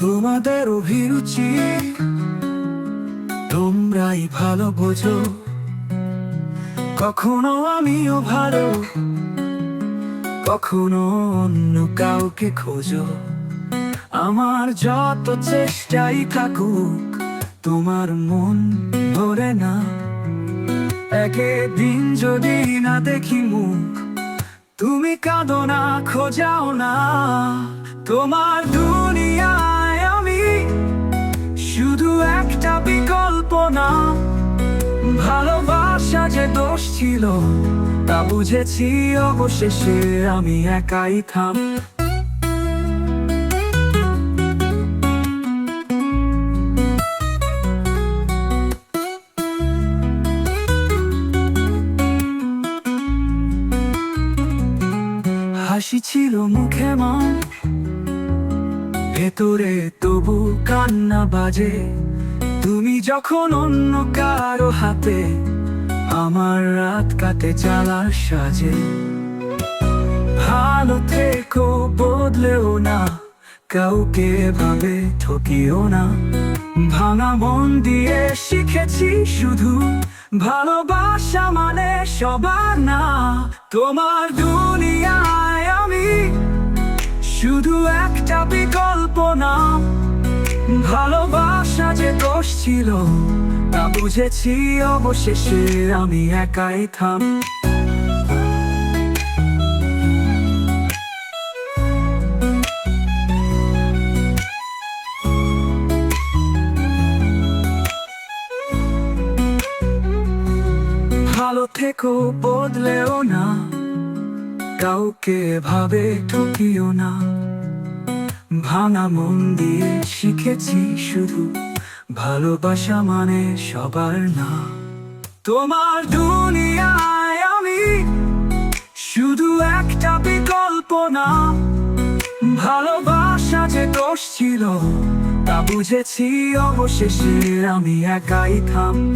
বুঝি তোমরাই ভালো বোঝো। কখনো আমিও ভালো, কখনো অন্য কাউকে খোঁজো। আমার যত চেষ্টাই থাকুক, তোমার মন ধরে না। একে দিন যদি না দেখি মুখ, তুমি কাঁদো না, খোঁজাও না। তোমার আমি শুধু একটা বিকল্প না। ভালোবাসা যে দোষ ছিল, তা বুঝেছি অবশেষে আমি একাই থাম। হাসি ছিল মুখে মা ভেতরে তবু কান্না বাজে। তুমি যখন অন্য কারও হাতে আমার রাত কাটে জ্বালার সাজে। ভালো থেকো, বদলেও না, কাউকে ভাবে ঠকিও না। ভাঙা মন দিয়ে শিখেছি শুধু, ভালোবাসা মানে সবার না। তোমার দুনিয়ায় আমি শুধু একটা বিকল্প না ভালোবাসা যে দোষ ছিল, তা বুঝেছি অবশেষে আমি একাই থাম। ভালো থেকো, বদলেও না। কাউকে ভাবে ঠকিও না। ভাঙা মন দিয়ে শিখেছি শুধু। ভালোবাসা মানে সবার না। তোমার দুনিয়ায় আমি শুধু একটা বিকল্প না। ভালোবাসা যে দোষ ছিল, তা বুঝেছি অবশেষে আমি একাই থাম।